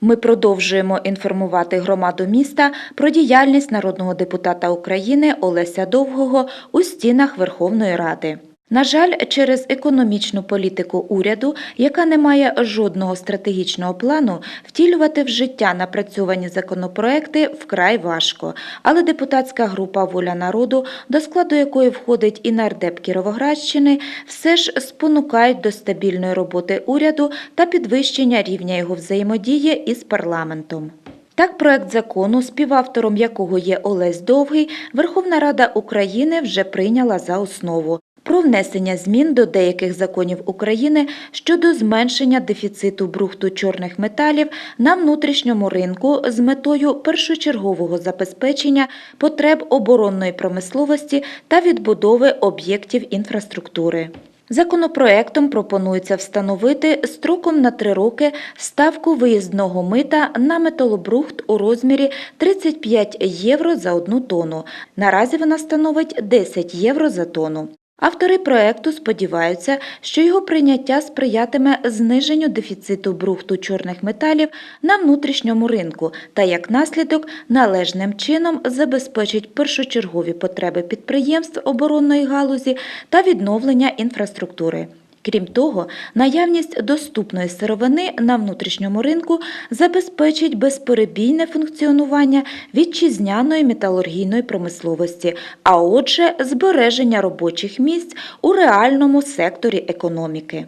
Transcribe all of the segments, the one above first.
Ми продовжуємо інформувати громаду міста про діяльність народного депутата України Олеся Довгого у стінах Верховної Ради. На жаль, через економічну політику уряду, яка не має жодного стратегічного плану, втілювати в життя напрацьовані законопроекти вкрай важко. Але депутатська група Воля народу, до складу якої входить і нардеп Кіровоградщини, все ж спонукають до стабільної роботи уряду та підвищення рівня його взаємодії із парламентом. Так, проект закону, співавтором якого є Олесь Довгий, Верховна Рада України вже прийняла за основу. Про внесення змін до деяких законів України щодо зменшення дефіциту брухту чорних металів на внутрішньому ринку з метою першочергового забезпечення потреб оборонної промисловості та відбудови об'єктів інфраструктури. Законопроектом пропонується встановити строком на три роки ставку виїзного мита на металобрухт у розмірі 35 євро за одну тонну. Наразі вона становить 10 євро за тонну. Автори проекту сподіваються, що його прийняття сприятиме зниженню дефіциту брухту чорних металів на внутрішньому ринку та, як наслідок, належним чином забезпечить першочергові потреби підприємств оборонної галузі та відновлення інфраструктури. Крім того, наявність доступної сировини на внутрішньому ринку забезпечить безперебійне функціонування вітчизняної металургійної промисловості, а отже, збереження робочих місць у реальному секторі економіки.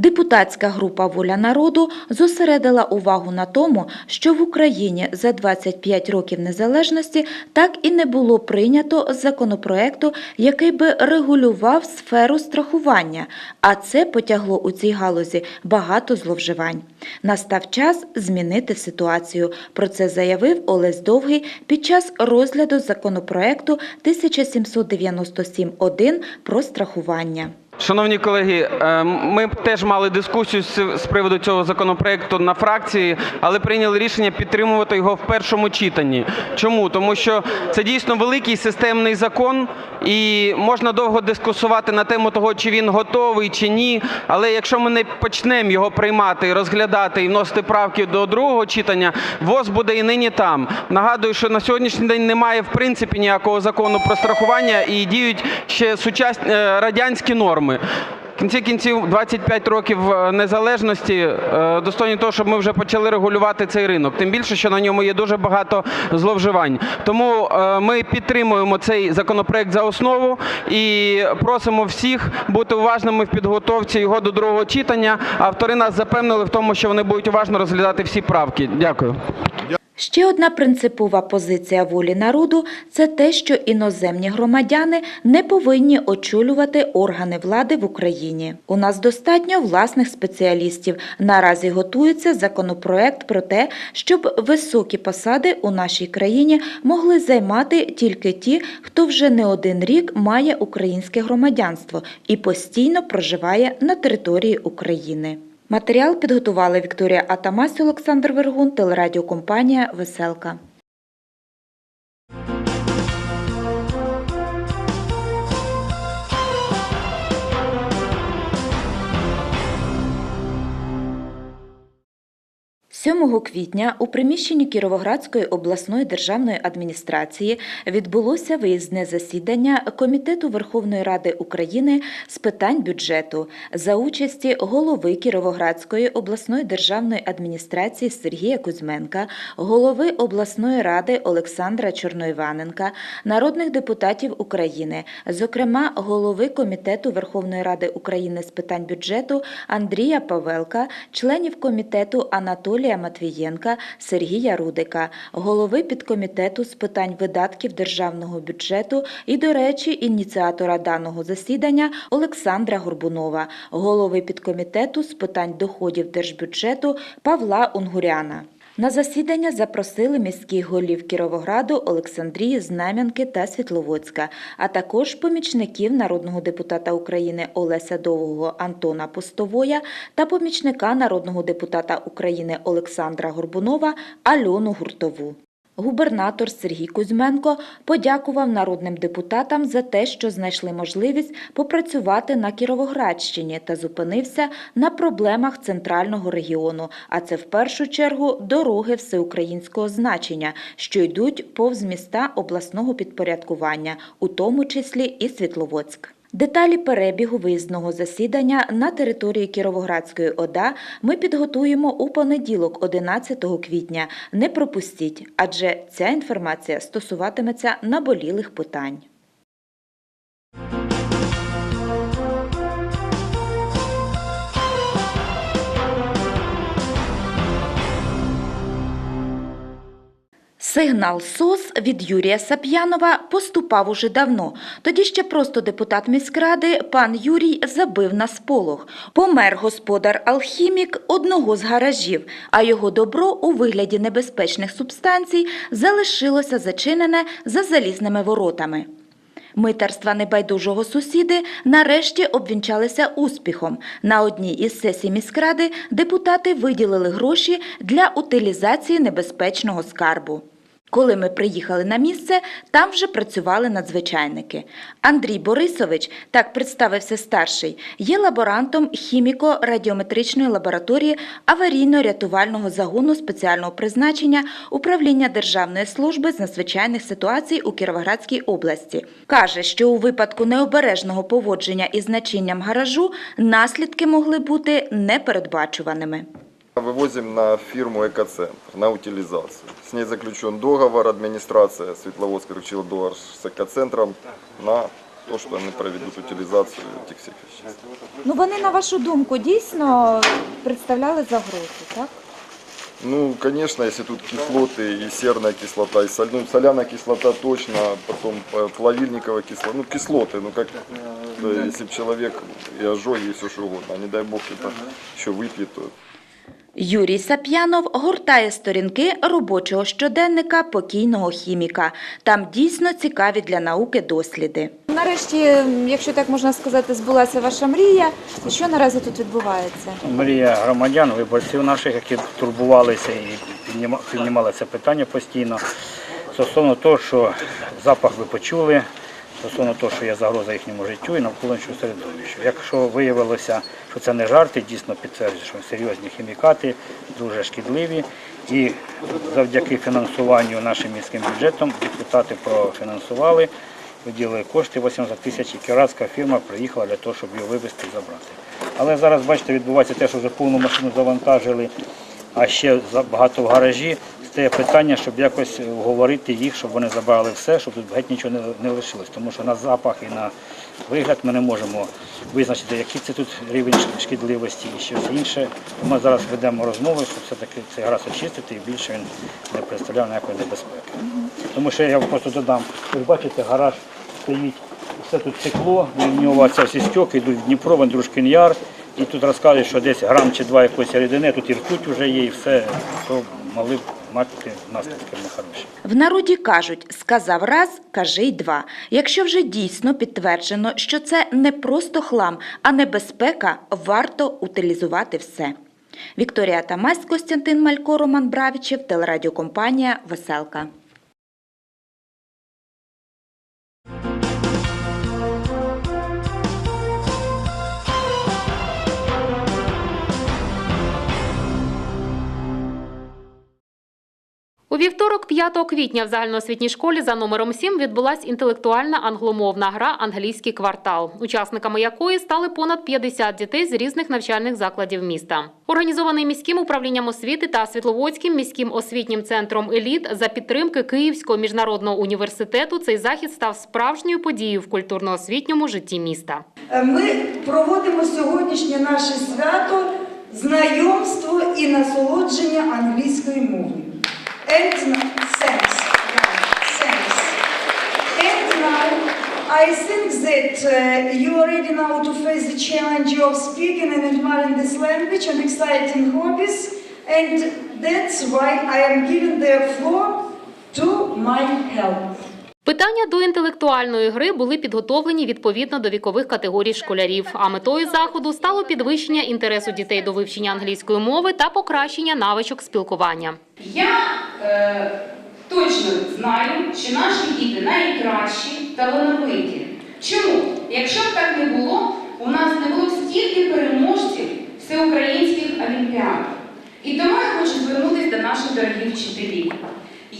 Депутатська група Воля народу зосередила увагу на тому, що в Україні за 25 років незалежності так і не було прийнято законопроекту, який би регулював сферу страхування, а це потягло у цій галузі багато зловживань. Настав час змінити ситуацію. Про це заявив Олесь Довгий під час розгляду законопроекту 1797.1 про страхування. Шановні колеги, е, ми теж мали дискусію з приводу цього законопроекту на фракції, але прийняли рішення підтримувати його в першому читанні. Чому? Тому що це дійсно великий системний закон, і можна довго дискусувати на тему того, чи він готовий, чи ні. Але якщо ми не почнемо його приймати, розглядати і вносити правки до другого читання, ВОЗ буде і нині там. Нагадую, що на сьогоднішній день немає в принципі ніякого закону про страхування і діють ще сучасні е, радянські норми. В кінці кінців 25 років е, незалежності е, достойні того, щоб ми вже почали регулювати цей ринок. Тим більше, що на ньому є дуже багато зловживань. Тому е, ми підтримуємо цей законопроект за основу і просимо всіх бути уважними в підготовці його до другого читання. Автори нас запевнили в тому, що вони будуть уважно розглядати всі правки. Дякую. Ще одна принципова позиція волі народу це те, що іноземні громадяни не повинні очолювати органи влади в Україні. У нас достатньо власних спеціалістів. Наразі готується законопроект про те, щоб високі посади у нашій країні могли займати тільки ті, хто вже не один рік має українське громадянство і постійно проживає на території України. Матеріал підготували Вікторія Атамась, Олександр Вергун, телерадіокомпанія Веселка. Сьомого квітня у приміщенні Кіровоградської обласної державної адміністрації відбулося виїзне засідання Комітету Верховної Ради України з питань бюджету за участі голови Кіровоградської обласної державної адміністрації Сергія Кузьменка, голови обласної ради Олександра Чорноїваненка, народних депутатів України, зокрема голови Комітету Верховної Ради України з питань бюджету Андрія Павелка, членів комітету Анатолія Матвієнка, Сергія Рудика, голови підкомітету з питань видатків державного бюджету і, до речі, ініціатора даного засідання Олександра Горбунова, голови підкомітету з питань доходів держбюджету Павла Унгуряна. На засідання запросили міських голів Кіровограду Олександрії, Знам'янки та Світловодська, а також помічників народного депутата України Олеся Довгого Антона Постовоя та помічника народного депутата України Олександра Горбунова Альону Гуртову. Губернатор Сергій Кузьменко подякував народним депутатам за те, що знайшли можливість попрацювати на Кіровоградщині та зупинився на проблемах центрального регіону, а це в першу чергу дороги всеукраїнського значення, що йдуть повз міста обласного підпорядкування, у тому числі і Світловодськ. Деталі перебігу виїзного засідання на території Кіровоградської ОДА ми підготуємо у понеділок, 11 квітня. Не пропустіть, адже ця інформація стосуватиметься наболілих питань. Сигнал СОС від Юрія Сап'янова поступав уже давно. Тоді ще просто депутат міськради пан Юрій забив на сполох. Помер господар-алхімік одного з гаражів, а його добро у вигляді небезпечних субстанцій залишилося зачинене за залізними воротами. Митарства небайдужого сусіди нарешті обвінчалися успіхом. На одній із сесій міськради депутати виділили гроші для утилізації небезпечного скарбу. Коли ми приїхали на місце, там вже працювали надзвичайники. Андрій Борисович, так представився старший, є лаборантом хіміко-радіометричної лабораторії аварійно-рятувального загону спеціального призначення Управління Державної служби з надзвичайних ситуацій у Кіровоградській області. Каже, що у випадку необережного поводження із начинням гаражу наслідки могли бути непередбачуваними. Вывозим на фирму «Экоцентр» на утилизацию. С ней заключен договор, администрация Светловодска заключила договор с «Экоцентром» на то, что они проведут утилизацию этих всех веществ. Ну вони, на вашу думку, дійсно представляли загрозу, так? Ну, конечно, если тут кислоты, и серная кислота, и соль, ну, соляная кислота точно, потом э, плавильниковая кислота, ну, кислоты, ну, как, э, если бы человек и ожоги, и все что угодно, а не дай бог это еще выпьет, то Юрій Сап'янов гортає сторінки робочого щоденника покійного хіміка. Там дійсно цікаві для науки досліди. Нарешті, якщо так можна сказати, збулася ваша мрія. Що наразі тут відбувається? Мрія громадян, виборців наших, які турбувалися і підніма- піднімали це питання постійно. Стосовно того, що запах ви почули, стосовно того, що є загроза їхньому життю і навколишньому середовищу. Якщо виявилося, що це не жарти, дійсно підтверджують, що серйозні хімікати, дуже шкідливі. І завдяки фінансуванню нашим міським бюджетом депутати профінансували, виділили кошти 80 тисяч, і кіратська фірма приїхала для того, щоб його вивезти і забрати. Але зараз, бачите, відбувається те, що вже повну машину завантажили, а ще багато в гаражі. Стає питання, щоб якось уговорити їх, щоб вони забрали все, щоб тут геть нічого не, лишилось. Тому що на запах і на вигляд ми не можемо визначити, який це тут рівень шкідливості і щось інше. Ми зараз ведемо розмови, щоб все-таки цей гараж очистити і більше він не представляв ніякої небезпеки. Тому що я просто додам, ви бачите, гараж стоїть, все тут стекло, в нього це всі стеки йдуть в Дніпро, в Яр. І тут розказують, що десь грам чи два якоїсь рідини, тут і ртуть вже є, і все, то могли б мати наслідки нехороші. В народі кажуть сказав раз, кажи й два. Якщо вже дійсно підтверджено, що це не просто хлам, а небезпека, варто утилізувати все. Вікторія Тамась, Костянтин Малько, Роман Бравічев, телерадіокомпанія Веселка. У вівторок, 5 квітня, в загальноосвітній школі за номером 7 відбулась інтелектуальна англомовна гра Англійський квартал, учасниками якої стали понад 50 дітей з різних навчальних закладів міста. Організований міським управлінням освіти та Світловодським міським освітнім центром еліт за підтримки Київського міжнародного університету цей захід став справжньою подією в культурно-освітньому житті міста. Ми проводимо сьогоднішнє наше свято знайомство і насолодження англійською мовою. And thanks. Thanks. And now, I think that uh, you are ready now to face the challenge of speaking and admiring this language and exciting hobbies, and that's why I am giving the floor to my help. Питання до інтелектуальної гри були підготовлені відповідно до вікових категорій школярів. А метою заходу стало підвищення інтересу дітей до вивчення англійської мови та покращення навичок спілкування. Я е, Точно знаю, що наші діти найкращі, талановиті. Чому? Якщо б так не було, у нас не було стільки переможців всеукраїнських олімпіад. І тому я хочу звернутися до наших дорогих вчителів.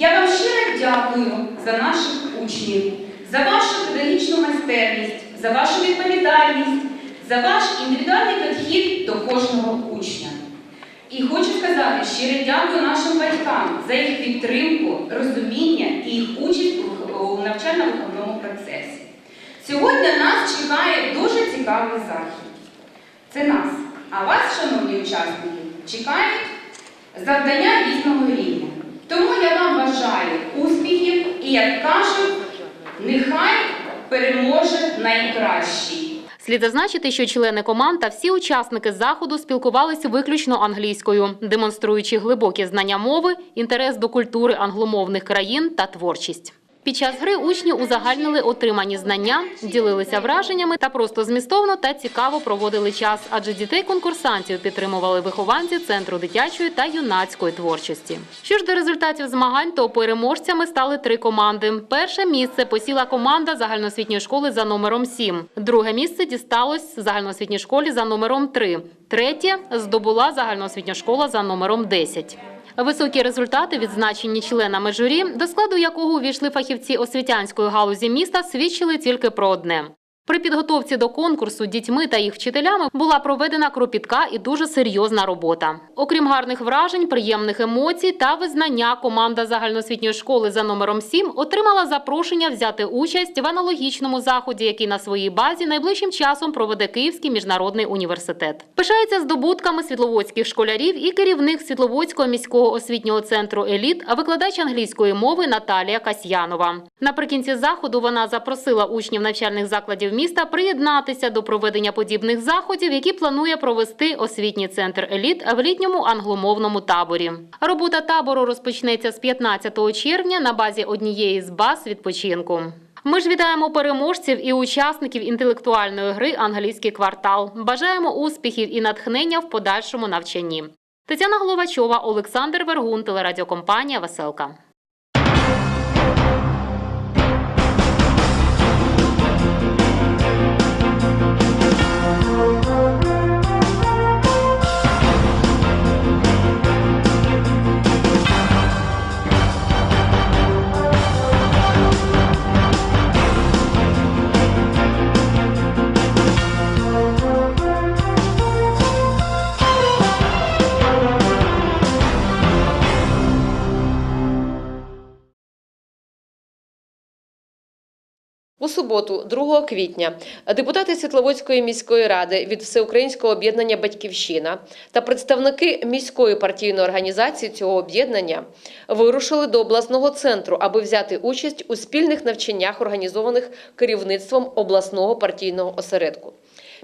Я вам щиро дякую за наших учнів, за вашу педагогічну майстерність, за вашу відповідальність, за ваш індивідуальний підхід до кожного учня. І хочу сказати щиро дякую нашим батькам за їх підтримку, розуміння і їх участь у навчально-виховному процесі. Сьогодні нас чекає дуже цікавий захід. Це нас. А вас, шановні учасники, чекають завдання різного рівня. Тому я вам бажаю успіхів і, як кажуть, нехай переможе найкращий. Слід зазначити, що члени команд та всі учасники заходу спілкувалися виключно англійською, демонструючи глибокі знання мови, інтерес до культури англомовних країн та творчість. Під час гри учні узагальнили отримані знання, ділилися враженнями та просто змістовно та цікаво проводили час, адже дітей-конкурсантів підтримували вихованці центру дитячої та юнацької творчості. Що ж до результатів змагань, то переможцями стали три команди. Перше місце посіла команда загальноосвітньої школи за номером 7. Друге місце дісталось загальноосвітній школі за номером 3. Третє здобула загальноосвітня школа за номером 10. Високі результати, відзначені членами журі, до складу якого увійшли фахівці освітянської галузі міста, свідчили тільки про одне. При підготовці до конкурсу дітьми та їх вчителями була проведена кропітка і дуже серйозна робота. Окрім гарних вражень, приємних емоцій та визнання, команда загальноосвітньої школи за номером 7 отримала запрошення взяти участь в аналогічному заході, який на своїй базі найближчим часом проведе Київський міжнародний університет. Пишається здобутками світловодських школярів і керівник Світловодського міського освітнього центру Еліт, а викладач англійської мови Наталія Касьянова. Наприкінці заходу вона запросила учнів навчальних закладів міста приєднатися до проведення подібних заходів, які планує провести освітній центр Еліт в літньому англомовному таборі. Робота табору розпочнеться з 15 червня на базі однієї з баз відпочинку. Ми ж вітаємо переможців і учасників інтелектуальної гри Англійський квартал. Бажаємо успіхів і натхнення в подальшому навчанні. Тетяна Головачова, Олександр Вергун, телерадіокомпанія Веселка. У суботу, 2 квітня, депутати Світловодської міської ради від Всеукраїнського об'єднання Батьківщина та представники міської партійної організації цього об'єднання вирушили до обласного центру, аби взяти участь у спільних навчаннях, організованих керівництвом обласного партійного осередку.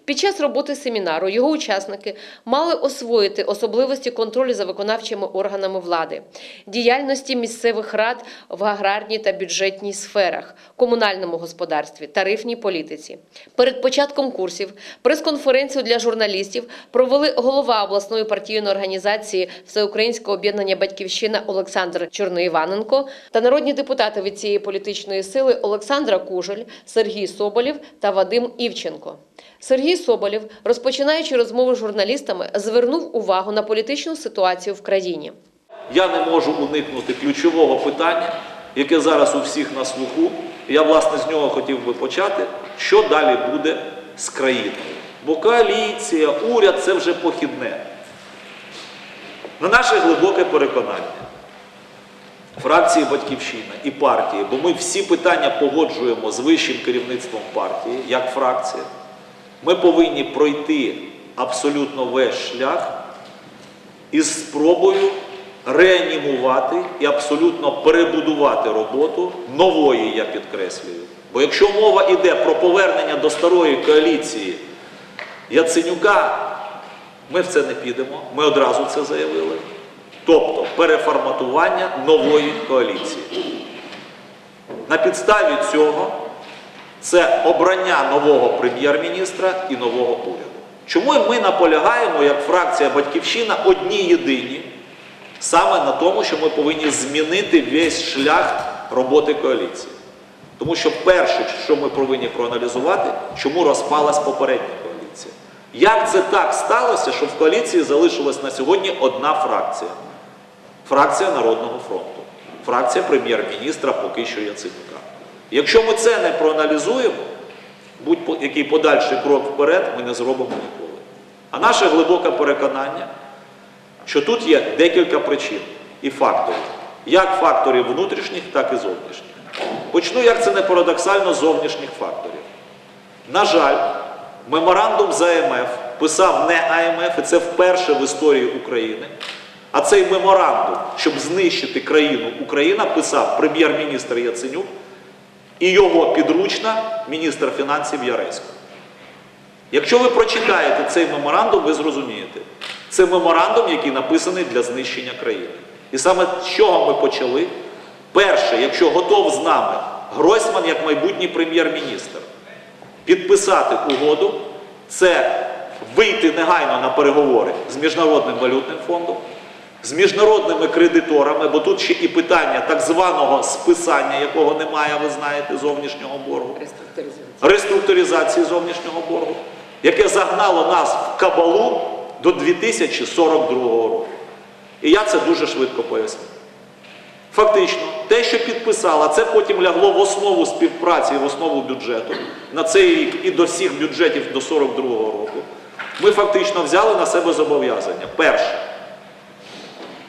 Під час роботи семінару його учасники мали освоїти особливості контролю за виконавчими органами влади, діяльності місцевих рад в аграрній та бюджетній сферах, комунальному господарстві, тарифній політиці. Перед початком курсів прес-конференцію для журналістів провели голова обласної партійної організації Всеукраїнського об'єднання Батьківщина Олександр Чорноїваненко та народні депутати від цієї політичної сили Олександра Кужель, Сергій Соболєв та Вадим Івченко. Сергій Соболєв, розпочинаючи розмову з журналістами, звернув увагу на політичну ситуацію в країні. Я не можу уникнути ключового питання, яке зараз у всіх на слуху. Я, власне, з нього хотів би почати. Що далі буде з країною? Бо коаліція, уряд це вже похідне. На наше глибоке переконання фракції Батьківщина і партії, бо ми всі питання погоджуємо з вищим керівництвом партії, як фракція, ми повинні пройти абсолютно весь шлях із спробою реанімувати і абсолютно перебудувати роботу нової, я підкреслюю. Бо якщо мова йде про повернення до старої коаліції Яценюка, ми в це не підемо, ми одразу це заявили. Тобто переформатування нової коаліції. На підставі цього це обрання нового прем'єр-міністра і нового уряду. Чому ми наполягаємо, як фракція Батьківщина, одні єдині, саме на тому, що ми повинні змінити весь шлях роботи коаліції. Тому що перше, що ми повинні проаналізувати, чому розпалась попередня коаліція. Як це так сталося, що в коаліції залишилась на сьогодні одна фракція? Фракція Народного фронту, фракція прем'єр-міністра поки що Яценюка. Якщо ми це не проаналізуємо, будь-який подальший крок вперед ми не зробимо ніколи. А наше глибоке переконання, що тут є декілька причин і факторів, як факторів внутрішніх, так і зовнішніх. Почну, як це не парадоксально, з зовнішніх факторів. На жаль, меморандум з АМФ писав не АМФ, і це вперше в історії України. А цей меморандум, щоб знищити країну Україна, писав прем'єр-міністр Яценюк і його підручна міністр фінансів Яресько. Якщо ви прочитаєте цей меморандум, ви зрозумієте, це меморандум, який написаний для знищення країни. І саме з чого ми почали? Перше, якщо готов з нами Гройсман як майбутній прем'єр-міністр, підписати угоду, це вийти негайно на переговори з Міжнародним валютним фондом, з міжнародними кредиторами, бо тут ще і питання так званого списання, якого немає, ви знаєте, зовнішнього боргу, реструктуризації зовнішнього боргу, яке загнало нас в кабалу до 2042 року. І я це дуже швидко поясню. Фактично, те, що підписала, це потім лягло в основу співпраці в основу бюджету на цей рік і до всіх бюджетів до 42-го року. Ми фактично взяли на себе зобов'язання. Перше,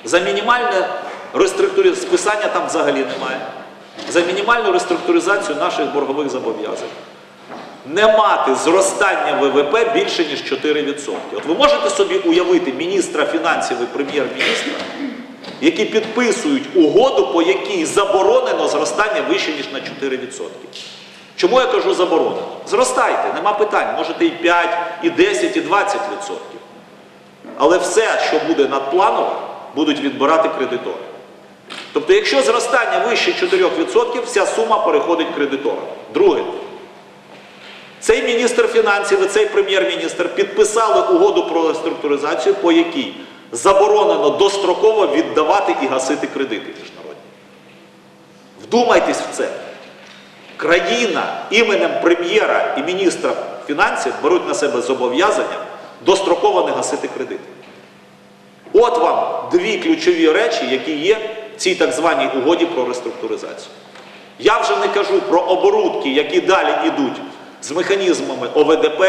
за мінімальне реструктуризацію, списання там взагалі немає. За мінімальну реструктуризацію наших боргових зобов'язань. Не мати зростання ВВП більше, ніж 4%. От ви можете собі уявити міністра фінансів і прем'єр-міністра, які підписують угоду, по якій заборонено зростання вище, ніж на 4%. Чому я кажу заборонено? Зростайте, нема питань, можете і 5, і 10, і 20%. Але все, що буде надпланове, будуть відбирати кредитори. Тобто, якщо зростання вище 4%, вся сума переходить кредиторам. Друге, цей міністр фінансів і цей прем'єр-міністр підписали угоду про реструктуризацію, по якій заборонено достроково віддавати і гасити кредити міжнародні. Вдумайтесь в це. Країна іменем прем'єра і міністра фінансів беруть на себе зобов'язання достроково не гасити кредити. От вам дві ключові речі, які є в цій так званій угоді про реструктуризацію. Я вже не кажу про оборудки, які далі йдуть з механізмами ОВДП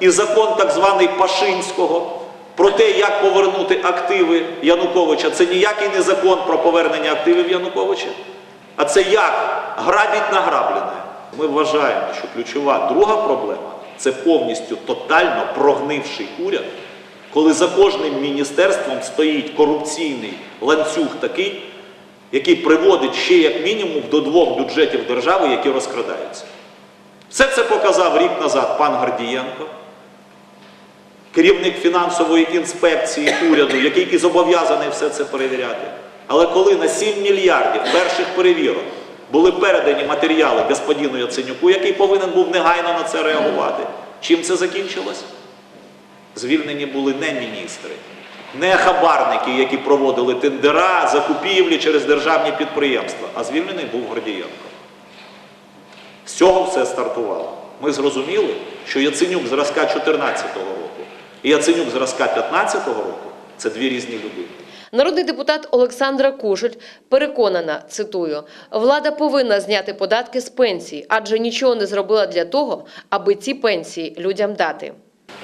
і закон так званий Пашинського про те, як повернути активи Януковича. Це ніякий не закон про повернення активів Януковича, а це як грабіть награблене. Ми вважаємо, що ключова друга проблема це повністю тотально прогнивший уряд, коли за кожним міністерством стоїть корупційний ланцюг такий, який приводить ще як мінімум до двох бюджетів держави, які розкрадаються. Все це показав рік назад пан Гордієнко, керівник фінансової інспекції уряду, який і зобов'язаний все це перевіряти. Але коли на 7 мільярдів перших перевірок були передані матеріали господину Яценюку, який повинен був негайно на це реагувати, чим це закінчилось? Звільнені були не міністри, не хабарники, які проводили тендера, закупівлі через державні підприємства, а звільнений був Гордієнко. З цього все стартувало. Ми зрозуміли, що Яценюк зразка 2014 року і Яценюк зразка 2015 року це дві різні людини. Народний депутат Олександра Кужель переконана, цитую, влада повинна зняти податки з пенсій, адже нічого не зробила для того, аби ці пенсії людям дати.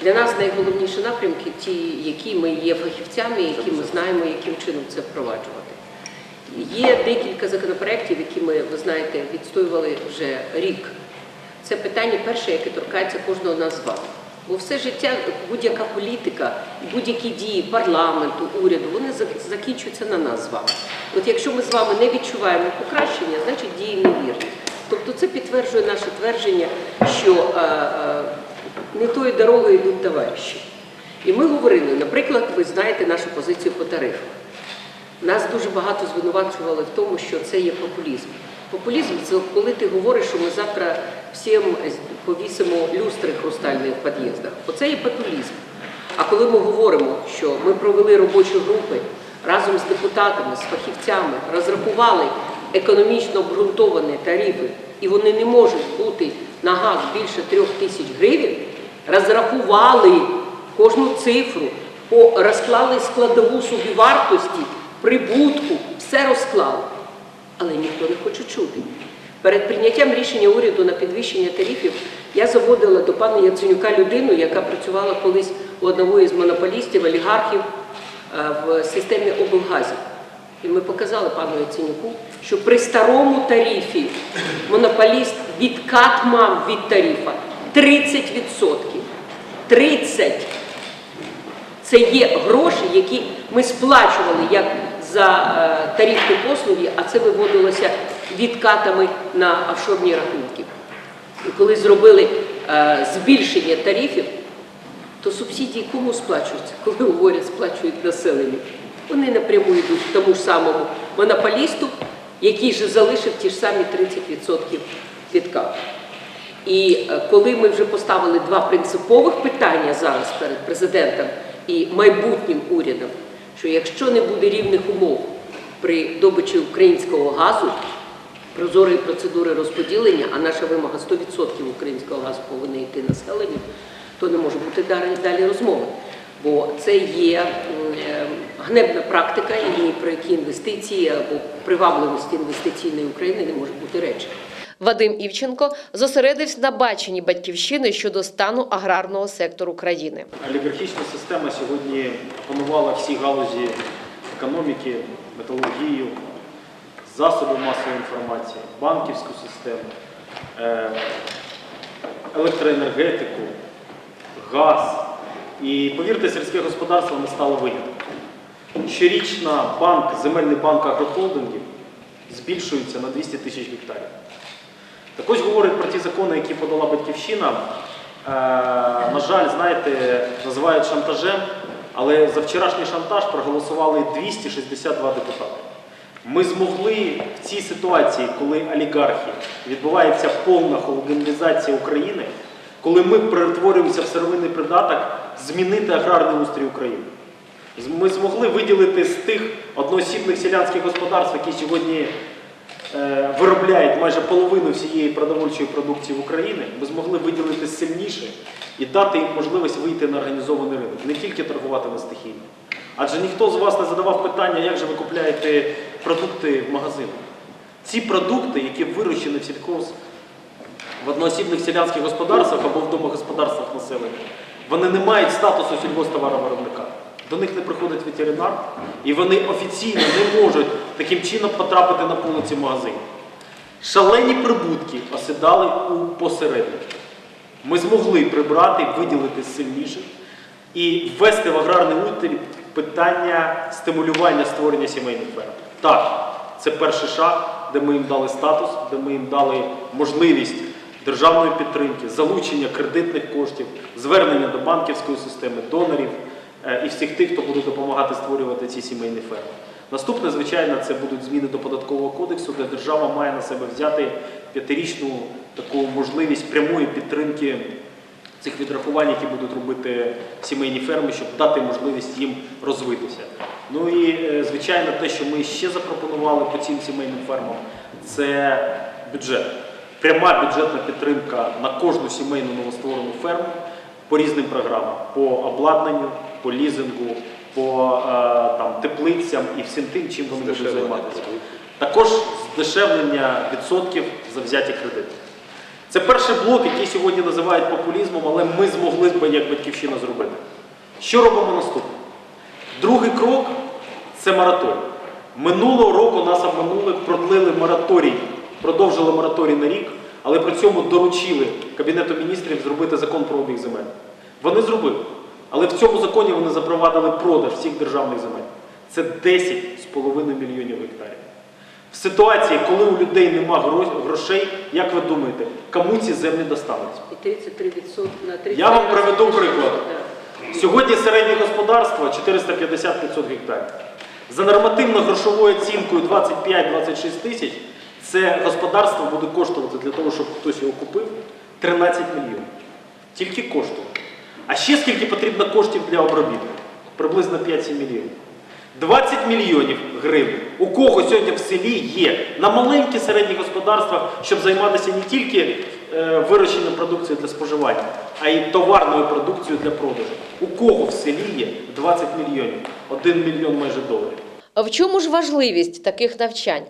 Для нас найголовніші напрямки ті, які ми є фахівцями, які ми знаємо, яким чином це впроваджувати. Є декілька законопроєктів, які ми, ви знаєте, відстоювали вже рік. Це питання перше, яке торкається кожного нас з вами. Бо все життя, будь-яка політика, будь-які дії парламенту, уряду, вони закінчуються на нас з вами. От якщо ми з вами не відчуваємо покращення, значить дії невірні. Тобто це підтверджує наше твердження, що е, е, не тою дорогою йдуть товариші. І ми говорили, наприклад, ви знаєте нашу позицію по тарифах. Нас дуже багато звинувачували в тому, що це є популізм. Популізм це коли ти говориш, що ми завтра всім повісимо люстри хрустальні в під'їздах. Оце є популізм. А коли ми говоримо, що ми провели робочі групи, разом з депутатами, з фахівцями розрахували економічно обґрунтовані тарифи, і вони не можуть бути на газ більше трьох тисяч гривень, розрахували кожну цифру, розклали складову собівартості, прибутку, все розклали. Але ніхто не хоче чути. Перед прийняттям рішення уряду на підвищення тарифів я заводила до пана Яценюка людину, яка працювала колись у одного із монополістів, олігархів е, в системі облгазів. І ми показали пану Яценюку, що при старому тарифі монополіст відкат мав від тарифа 30%. 30%. Це є гроші, які ми сплачували як за е, тарифні послуги, а це виводилося відкатами на офшорні рахунки. І коли зробили е, збільшення тарифів, то субсидії кому сплачуються? Коли говорять, сплачують населенню. Вони напряму йдуть тому ж самому монополісту, який же залишив ті ж самі 30% відкату. І е, коли ми вже поставили два принципових питання зараз перед президентом і майбутнім урядом, що якщо не буде рівних умов при добичі українського газу, прозорої процедури розподілення, а наша вимога 100% українського газу повинна йти населенню, то не може бути далі розмови. Бо це є е, ганебна практика, і ні про які інвестиції або привабливості інвестиційної України не може бути речі. Вадим Івченко зосередився на баченні батьківщини щодо стану аграрного сектору країни. Олігархічна система сьогодні опанувала всі галузі економіки, металургію, засоби масової інформації, банківську систему, е, електроенергетику, газ. І повірте, сільське господарство не стало винятком. Щорічно банк, земельний банк агрохолдингів збільшується на 200 тисяч гектарів. Також говорить про ті закони, які подала батьківщина. Е, на жаль, знаєте, називають шантажем, але за вчорашній шантаж проголосували 262 депутати. Ми змогли в цій ситуації, коли олігархи відбувається повна холодинізація України, коли ми перетворюємося в сировинний придаток, змінити аграрний устрій України. Ми змогли виділити з тих одноосібних селянських господарств, які сьогодні е, виробляють майже половину всієї продовольчої продукції в Україні, ми змогли виділити сильніше і дати їм можливість вийти на організований ринок, не тільки торгувати на стихійно. Адже ніхто з вас не задавав питання, як же ви купляєте продукти в магазинах. Ці продукти, які вирощені в сільхоз в одноосібних селянських господарствах або в домогосподарствах населення, вони не мають статусу сільгосптоваровиробника. До них не приходить ветеринар, і вони офіційно не можуть таким чином потрапити на полиці магазинів. Шалені прибутки осідали у посередників. Ми змогли прибрати, виділити сильніших і ввести в аграрний устрій питання стимулювання створення сімейних ферм. Так, це перший шаг, де ми їм дали статус, де ми їм дали можливість державної підтримки, залучення кредитних коштів, звернення до банківської системи, донорів е, і всіх тих, хто буде допомагати створювати ці сімейні ферми. Наступне, звичайно, це будуть зміни до податкового кодексу, де держава має на себе взяти п'ятирічну таку можливість прямої підтримки цих відрахувань, які будуть робити сімейні ферми, щоб дати можливість їм розвитися. Ну і е, звичайно, те, що ми ще запропонували по цим сімейним фермам, це бюджет. Пряма бюджетна підтримка на кожну сімейну новостворену ферму по різним програмам, по обладнанню, по лізингу, по е, там, теплицям і всім тим, чим вони будуть займатися. Також здешевлення відсотків за взяті кредити. Це перший блок, який сьогодні називають популізмом, але ми змогли б як батьківщина зробити. Що робимо наступне? Другий крок це мораторій. Минулого року нас обманули, продлили мораторій, продовжили мораторій на рік, але при цьому доручили Кабінету міністрів зробити закон про обіг земель. Вони зробили. Але в цьому законі вони запровадили продаж всіх державних земель. Це 10,5 мільйонів гектарів. В ситуації, коли у людей нема грошей, як ви думаєте, кому ці землі достануться? І 33% на 30 Я вам приведу приклад. Сьогодні середнє господарство 450-500 гектарів. За нормативно-грошовою оцінкою 25-26 тисяч це господарство буде коштувати для того, щоб хтось його купив, 13 мільйонів. Тільки коштувати. А ще скільки потрібно коштів для обробітку? Приблизно 5-7 мільйонів. 20 мільйонів гривень. У кого сьогодні в селі є на маленькі середні господарства, щоб займатися не тільки е, вирощенням продукції для споживання, а й товарною продукцією для продажу. У кого в селі є 20 мільйонів, 1 мільйон майже доларів. В чому ж важливість таких навчань?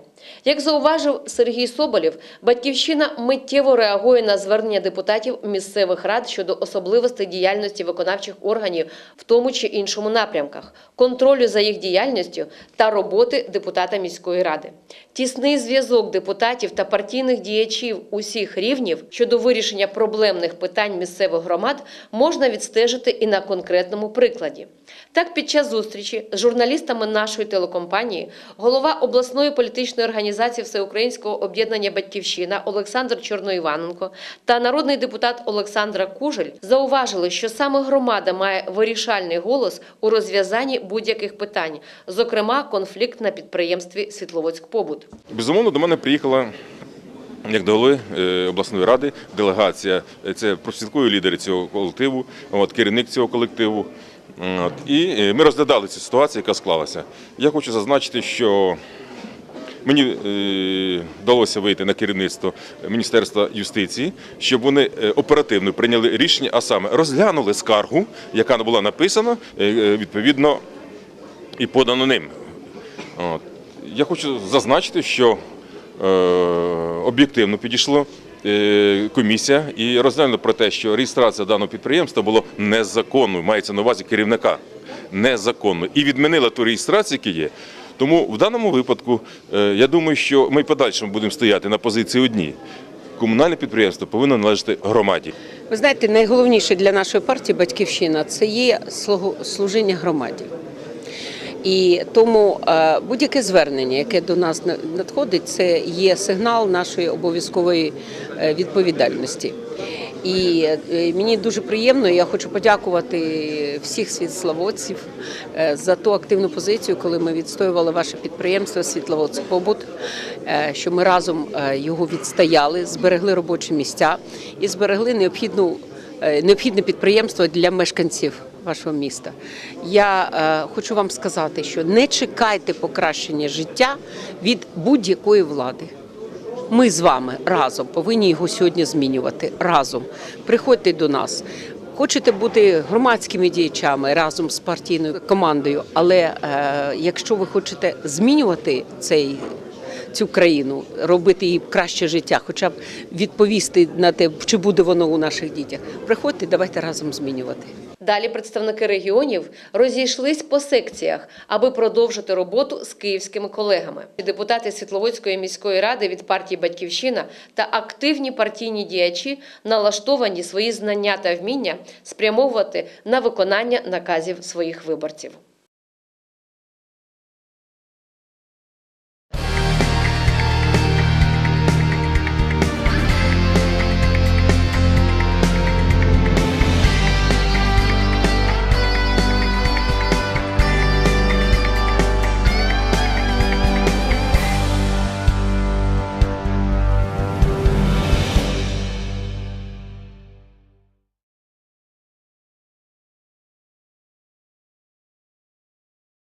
Як зауважив Сергій Соболєв, батьківщина миттєво реагує на звернення депутатів місцевих рад щодо особливостей діяльності виконавчих органів в тому чи іншому напрямках, контролю за їх діяльністю та роботи депутата міської ради. Тісний зв'язок депутатів та партійних діячів усіх рівнів щодо вирішення проблемних питань місцевих громад можна відстежити і на конкретному прикладі. Так, під час зустрічі з журналістами нашої телекомпанії голова обласної політичної організації Всеукраїнського об'єднання Батьківщина Олександр Чорноїваненко та народний депутат Олександра Кужель зауважили, що саме громада має вирішальний голос у розв'язанні будь-яких питань, зокрема конфлікт на підприємстві Світловодськ-Побут. Безумовно, до мене приїхала як до е, обласної ради делегація. Це профспілкові лідери цього колективу, от, керівник цього колективу. І е, ми розглядали цю ситуацію, яка склалася. Я хочу зазначити, що мені е, вдалося вийти на керівництво Міністерства юстиції, щоб вони е, оперативно прийняли рішення, а саме розглянули скаргу, яка була написана е, відповідно і подано ним. Я хочу зазначити, що об'єктивно підійшло е, комісія і розглянула про те, що реєстрація даного підприємства була незаконною, мається на увазі керівника незаконною, і відмінила ту реєстрацію, яка є. Тому в даному випадку е, я думаю, що ми подальшому будемо стояти на позиції одній. Комунальне підприємство повинно належати громаді. Ви знаєте, найголовніше для нашої партії Батьківщина це є служіння громаді. І тому е, будь-яке звернення, яке до нас надходить, це є сигнал нашої обов'язкової е, відповідальності. І е, мені дуже приємно, я хочу подякувати всіх світловодців е, за ту активну позицію, коли ми відстоювали ваше підприємство Світловодськ Побут, е, що ми разом його відстояли, зберегли робочі місця і зберегли необхідну необхідне підприємство для мешканців вашого міста. Я е, хочу вам сказати, що не чекайте покращення життя від будь-якої влади. Ми з вами разом повинні його сьогодні змінювати. Разом приходьте до нас. Хочете бути громадськими діячами разом з партійною командою, але е, якщо ви хочете змінювати цей цю країну, робити їй краще життя, хоча б відповісти на те, чи буде воно у наших дітях. Приходьте, давайте разом змінювати. Далі представники регіонів розійшлись по секціях, аби продовжити роботу з київськими колегами. Депутати Світловодської міської ради від партії Батьківщина та активні партійні діячі налаштовані свої знання та вміння спрямовувати на виконання наказів своїх виборців.